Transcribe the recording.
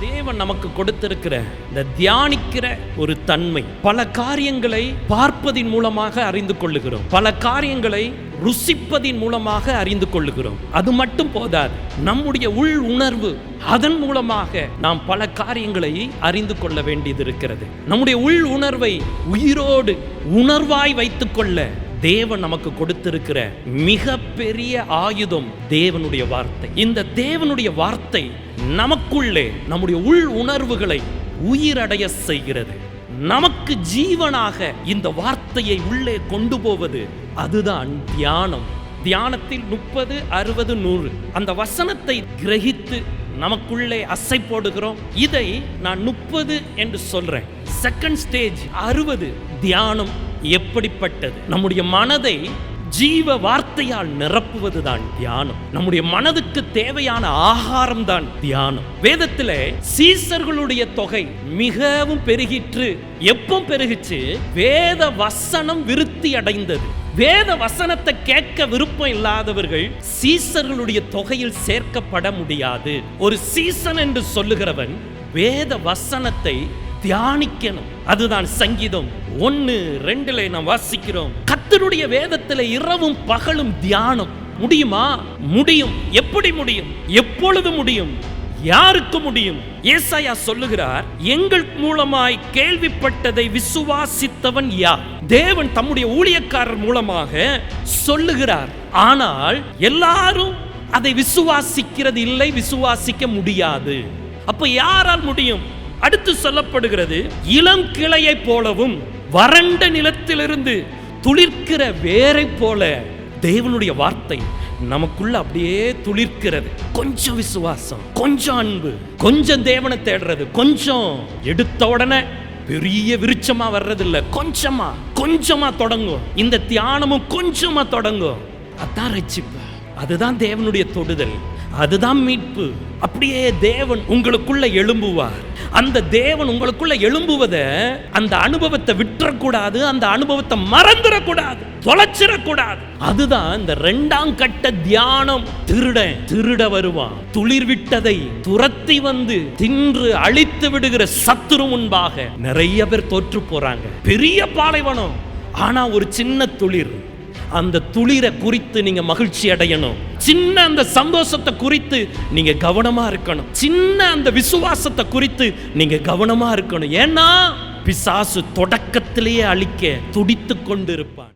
தேவன் நமக்கு கொடுத்திருக்கிற இந்த தியானிக்கிற ஒரு தன்மை. பல காரியங்களை பார்ப்பதின் மூலமாக அறிந்து கொள்ளுகிறோம். பல காரியங்களை ருசிப்பதின் மூலமாக அறிந்து கொள்ளுகிறோம். அது மட்டும் போதாது நம்முடைய உள் உணர்வு அதன் மூலமாக நாம் பல காரியங்களை அறிந்து கொள்ள வேண்டியது இருக்கிறது. நம்முடைய உள் உணர்வை உயிரோடு உணர்வாய் வைத்துக்கொள்ள தேவன் நமக்கு கொடுத்திருக்கிற மிகப்பெரிய ஆயுதம் தேவனுடைய வார்த்தை. இந்த தேவனுடைய வார்த்தை நமக்குள்ளே நம்முடைய உள் உணர்வுகளை உயிரடைய செய்கிறது. நமக்கு ஜீவனாக இந்த வார்த்தையை உள்ளே கொண்டு போவது அதுதான் தியானம். தியானத்தில் முப்பது அறுபது நூறு. அந்த வசனத்தை கிரகித்து நமக்குள்ளே அசை போடுகிறோம். இதை நான் முப்பது என்று சொல்றேன். செகண்ட் ஸ்டேஜ் அறுபது தியானம். எப்படிப்பட்டது? நம்முடைய மனதை ஜீவ வார்த்தையால் நிரப்புவதுதான் தியானம். நம்முடைய மனதுக்கு தேவையான ஆகாரம் தான் தியானம். வேதத்திலே சீசர்களுடைய தொகை மிகவும் பெருகிற்று. எப்போ பெருகிச்சு வேத வசனம் விருத்தி அடைந்தது. வேத வசனத்தை கேட்க விருப்பம் இல்லாதவர்கள் சீசர்களுடைய தொகையில் சேர்க்கப்பட முடியாது. ஒரு சீசன் என்று சொல்லுகிறவன் வேத வசனத்தை தியானிக்கணும். அதுதான் சங்கீதம். ஒன்னு ரெண்டுல நாம் வாசிக்கிறோம். கத்தருடைய வேதத்துல இரவும் பகலும் தியானம். முடியுமா? முடியும். எப்படி முடியும்? எப்பொழுது முடியும்? யாருக்கு முடியும்? ஏசாயா சொல்லுகிறார் எங்கள் மூலமாய் கேள்விப்பட்டதை விசுவாசித்தவன் யார்? தேவன் தம்முடைய ஊழியக்காரர் மூலமாக சொல்லுகிறார் ஆனால் எல்லாரும் அதை விசுவாசிக்கிறது இல்லை விசுவாசிக்க முடியாது. அப்ப யாரால் முடியும்? அடுத்து சொல்லப்படுகிறது இளம் கிளையை போலவும் வறண்ட நிலத்திலிருந்து துளிர்க்கிற வேரை போல தேவனுடைய வார்த்தை நமக்குள்ள அப்படியே துளிர்க்கிறது. கொஞ்சம் விசுவாசம் கொஞ்சம் அன்பு கொஞ்சம் தேவனை தேடுறது கொஞ்சம் எடுத்த உடனே பெரிய விருச்சமா வர்றதில்ல. கொஞ்சமா கொஞ்சமா தொடங்கும் இந்த தியானமும் கொஞ்சமா தொடங்கும் அதான் ரட்சிப்பு. அதுதான் தேவனுடைய தொடுதல். அதுதான் மீட்பு. அப்படியே தேவன் உங்களுக்குள்ள எழும்புவார். அந்த தேவன் உங்களுக்குள்ள எழும்புவத அந்த அனுபவத்தை விட்டுறக்கூடாது அந்த அனுபவத்தை மறந்துடக்கூடாது தொலைச்சிடக்கூடாது அதுதான் இந்த ரெண்டாம் கட்ட தியானம். திருட திருட வருவான். துளிர் விட்டதை துரத்தி வந்து தின்று அழித்து விடுகிற சத்துரு முன்பாக நிறைய பேர் தோற்று போறாங்க. பெரிய பாலைவனம் ஆனா ஒரு சின்ன துளிர். அந்த துளிரை குறித்து நீங்க மகிழ்ச்சி அடையணும். சின்ன அந்த சந்தோஷத்தை குறித்து நீங்க கவனமா இருக்கணும். சின்ன அந்த விசுவாசத்தை குறித்து நீங்க கவனமா இருக்கணும். ஏன்னா பிசாசு தொடக்கத்திலேயே அழிக்க துடித்து கொண்டிருப்பான்.